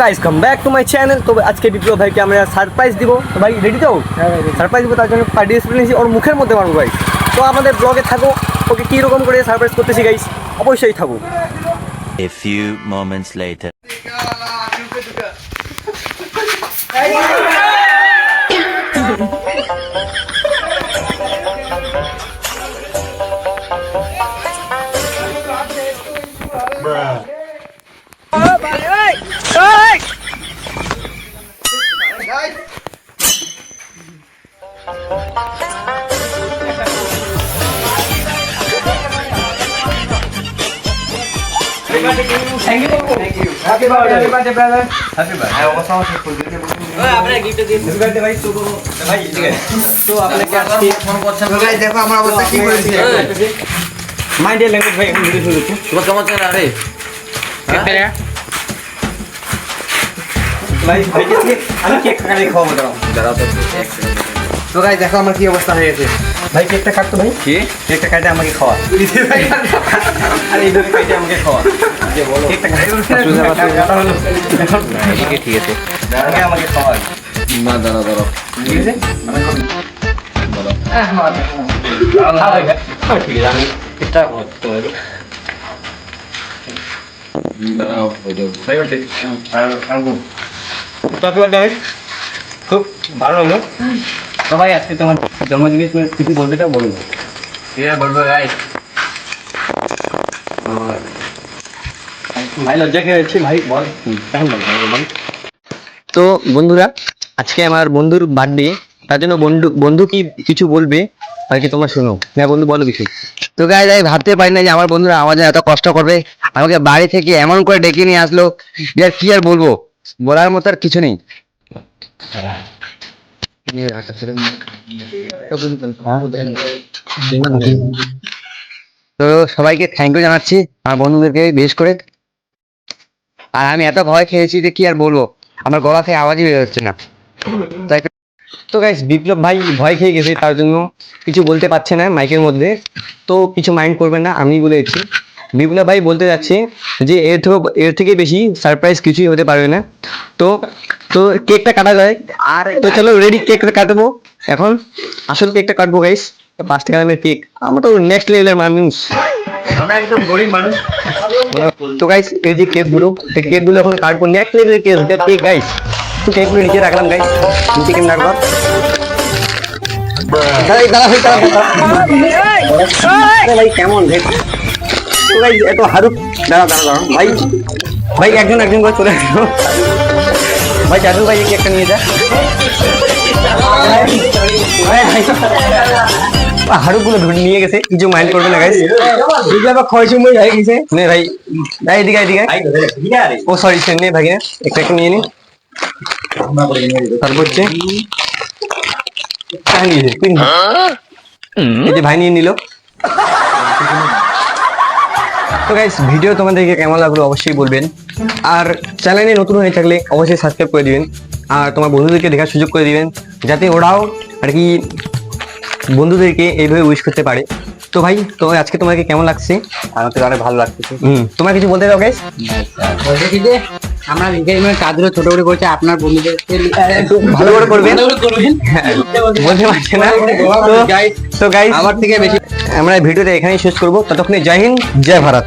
Guys come back to my channel তো আজকে বিপ্লব ভাইকে আমরা সারপ্রাইজ দিব। তো ভাই রেডি তো? সারপ্রাইজ দিব তার জন্য পার্টি নিয়েছি ওর মুখের মধ্যে মারবো গাইস তো আমাদের ব্লগে থাকো ওকে কী রকম করে সারপ্রাইজ করতেছি গাইস অবশ্যই থাকো। A few moments later. দেখো আমার অবস্থা কি করেছে মাইন্ডের ল্যাঙ্গুয়েজ ভাই এখন ভিডিও শুরু তোমার কেমন চলে আমি কেক খাওয়াবো দাঁড়াও দাঁড়াও তো গাই দেখো আমার কি অবস্থা হয়ে গেছে। ভাই কেকটা কাটতো ভাই। কি? কেকটা কাটে আমাকে খাওয়া। আর এই ধরে কাটে আমাকে খাওয়া। যে বলো। কেকটা কাটা হলো ঠিক আছে। ঠিক আগে আমাকে খাওয়া। না দাঁড়াও দাঁড়াও। ঠিক আছে? ঠিক আছে আমি কেকটা করতে যাবে খুব ভালো হলো। তো ভাই আজকে তোমার জন্মদিনে কিছু বলবে তো বলব আছে বলব গাই ভাই লজ্জা খেয়েছি ভাই বল। কেমন ভাই তো বন্ধুরা আজকে আমার বন্ধুর বার্থডে তার জন্য বন্ধু বন্ধু কি কিছু বলবে আর কি তোমরা শোনো। হ্যাঁ বন্ধু বলো কিছু। তো গাইজ আমি ভাবতে পারি না যে আমার বন্ধুরা আমার জন্য এত কষ্ট করবে। আমাকে বাড়ি থেকে এমন করে ডেকে নিয়ে আসলো যে আর কি আর বলব? বলার মতো আর কিছু নেই। তো সবাইকে থ্যাংক ইউ জানাচ্ছি, আমার বন্ধুদেরকে বেশ করে। আর আমি এত ভয় খেয়েছি যে কি আর বলব, আমার গলা থেকে আওয়াজই বের হচ্ছে না। তাই তো গাইস বিপ্লব ভাই ভয় খেয়ে গেছে, তার জন্য কিছু বলতে পারছে না মাইকের মধ্যে। তো কিছু মাইন্ড করবেন না আমি বলে দিচ্ছি। বিপ্লব ভাই বলতে যাচ্ছে যে এর থেকে এর থেকে বেশি সারপ্রাইজ কিছুই হতে পারবে না। তো তো কেকটা কাটা যায়। আর তো চলো রেডি কেকটা কাটবো। এখন আসল কেকটা কাটবো গাইস পাঁচ টাকা দামের কেক আমরা তো নেক্সট লেভেলের মানুষ। আমরা একদম গরিব মানুষ। তো গাইস এই যে কেকগুলো এই কেকগুলো এখন কাটবো। নেক্সট লেভেলের কেক কেক গাইস তো কেকগুলো নিচে রাখলাম গাইস নিচে কেমন রাখব। দাঁড়াই, দাঁড়া, ভাই, দাঁড়া, দাঁড়া। আরে ভাই কেমন? তো ভাই এত হারুক। দাঁড়া দাঁড়া দাঁড়া ভাই ভাই, একজন একজন করে চলে আসো। ভাই চাদুল ভাই একটা নিয়ে যা। হাড়ুকগুলো নিয়ে গেছে। কিছু মাইন্ড করবে না গাইস বুঝলে আবার ক্ষয় সময় হয়ে গেছে। নে ভাই ভাই এদিকে এদিকে ও সরি সে নে ভাই একটা একটা নিয়ে নি। তারপর হচ্ছে নিয়েছে এই ভাই নিয়ে নিল। তো গাইস ভিডিও তোমাদেরকে কেমন লাগল অবশ্যই বলবেন। আর চ্যানেলে নতুন হয়ে থাকলে অবশ্যই সাবস্ক্রাইব করে দিবেন। আর তোমার বন্ধুদেরকে দেখার সুযোগ করে দিবেন যাতে ওরাও আর কি বন্ধুদেরকে এইভাবে উইশ করতে পারে। তো ভাই তো আজকে তোমাকে কেমন লাগছে? আমার তো অনেক ভালো লাগছে হুম তোমার কিছু বলতে দাও গাইস বলতে কি যে আমরা এঙ্গেজমেন্ট কাজগুলো ছোট করে করছি আপনার বন্ধুদেরকে একটু ভালো করে করবেন। হ্যাঁ, বলতে পারছে না। তো তো গাইস আমার থেকে বেশি আমরা ভিডিওটা এখানেই শেষ করব। ততক্ষণে জয় হিন্দ জয় ভারত।